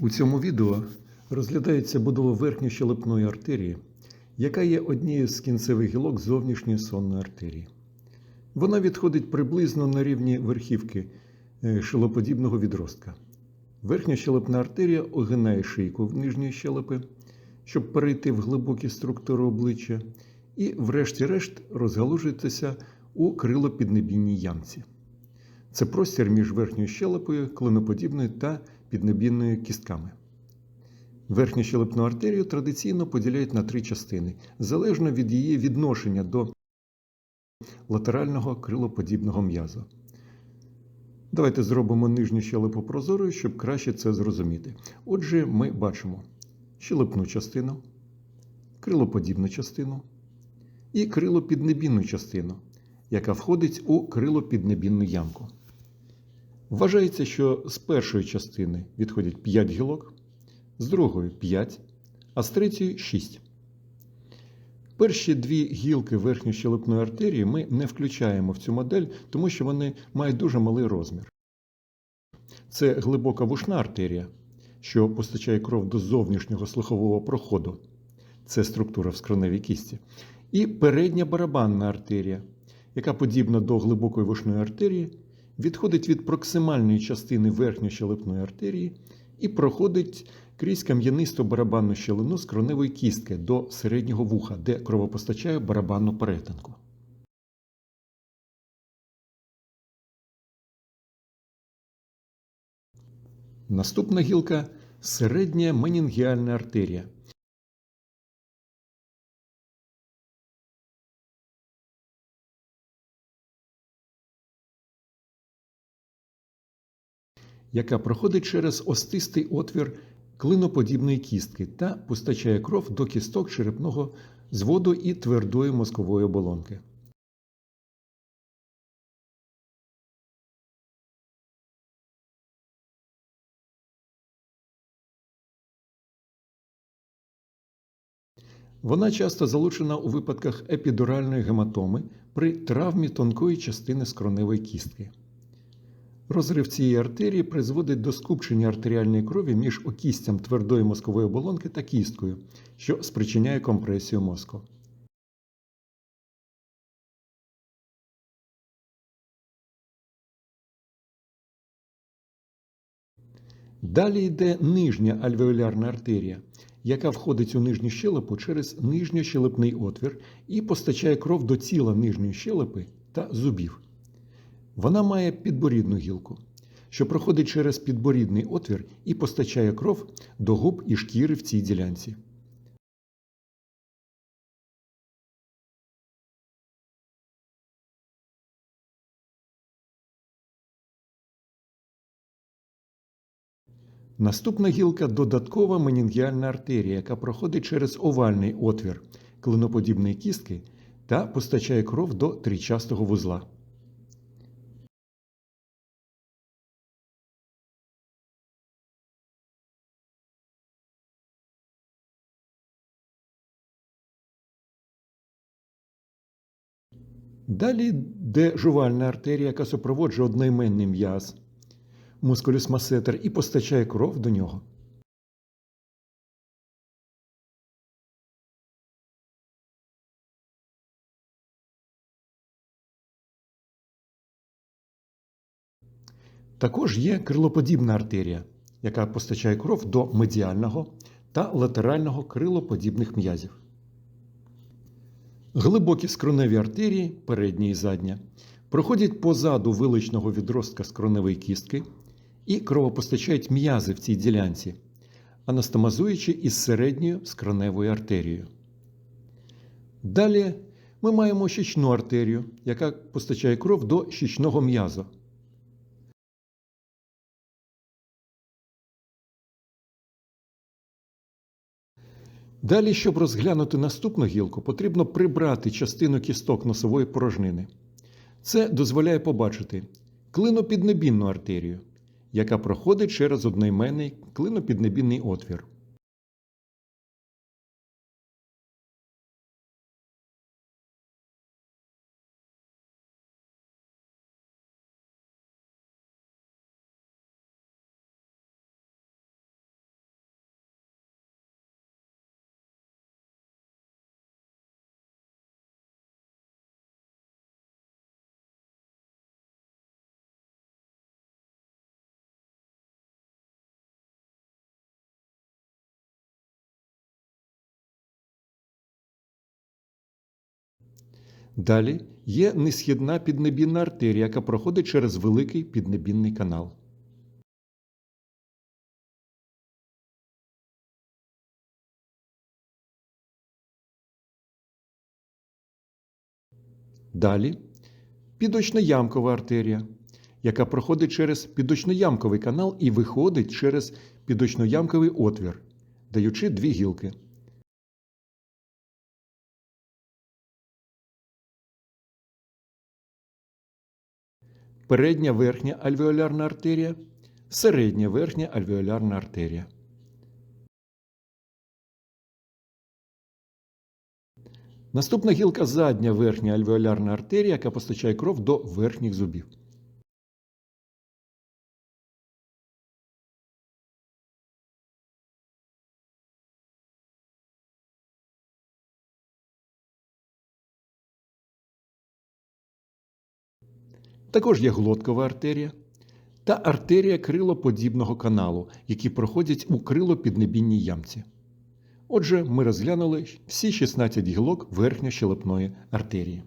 У цьому відео розглядається будова верхньощелепної артерії, яка є однією з кінцевих гілок зовнішньої сонної артерії. Вона відходить приблизно на рівні верхівки е, шилоподібного відростка. Верхня щелепна артерія огинає шийку в нижньої щелепи, щоб перейти в глибокі структури обличчя, і, врешті-решт, розгалужується у крилопіднебійній ямці. Це простір між верхньою щелепою, клиноподібною та піднебінною кістками. Верхню щелепну артерію традиційно поділяють на три частини, залежно від її відношення до латерального крилоподібного м'язу. Давайте зробимо нижню щелепу прозорою, щоб краще це зрозуміти. Отже, ми бачимо щелепну частину, крилоподібну частину і крилопіднебінну частину, яка входить у крилопіднебінну ямку. Вважається, що з першої частини відходять 5 гілок, з другої 5, а з третьої 6. Перші дві гілки верхньощелепної артерії ми не включаємо в цю модель, тому що вони мають дуже малий розмір. Це глибока вушна артерія, що постачає кров до зовнішнього слухового проходу. Це структура в скроневій кісті. І передня барабанна артерія, яка подібна до глибокої вушної артерії, відходить від проксимальної частини верхньощелепної артерії і проходить крізь кам'янисту барабанну щелину скроневої кістки до середнього вуха, де кровопостачає барабанну перетинку. Наступна гілка середня менінгіальна артерія. Яка проходить через остистий отвір клиноподібної кістки та постачає кров до кісток черепного зводу і твердої мозкової оболонки. Вона часто залучена у випадках епідуральної гематоми при травмі тонкої частини скроневої кістки. Розрив цієї артерії призводить до скупчення артеріальної крові між окістям твердої мозкової оболонки та кісткою, що спричиняє компресію мозку. Далі йде нижня альвеолярна артерія, яка входить у нижню щелепу через нижньощелепний отвір і постачає кров до тіла нижньої щелепи та зубів. Вона має підборідну гілку, що проходить через підборідний отвір і постачає кров до губ і шкіри в цій ділянці. Наступна гілка додаткова менінгіальна артерія, яка проходить через овальний отвір клиноподібної кістки та постачає кров до трічастого вузла. Далі йде жувальна артерія, яка супроводжує одноіменний м'яз, мускулюс масетер, і постачає кров до нього. Також є крилоподібна артерія, яка постачає кров до медіального та латерального крилоподібних м'язів. Глибокі скроневі артерії, передня і задня, проходять позаду виличного відростка скроневої кістки і кровопостачають м'язи в цій ділянці, анастомазуючи із середньою скроневою артерією. Далі ми маємо щічну артерію, яка постачає кров до щічного м'язу. Далі, щоб розглянути наступну гілку, потрібно прибрати частину кісток носової порожнини. Це дозволяє побачити клинопіднебінну артерію, яка проходить через одноіменний клинопіднебінний отвір. Далі є несхідна піднебінна артерія, яка проходить через великий піднебінний канал. Далі підочноямкова артерія, яка проходить через підочноямковий канал і виходить через підочноямковий отвір, даючи дві гілки. Передня верхня альвеолярна артерія, середня верхня альвеолярна артерія. Наступна гілка задня верхня альвеолярна артерія, яка постачає кров до верхніх зубів. Також є глоткова артерія та артерія крилоподібного каналу, які проходять у крилопіднебінній ямці. Отже, ми розглянули всі 16 гілок верхньощелепної артерії.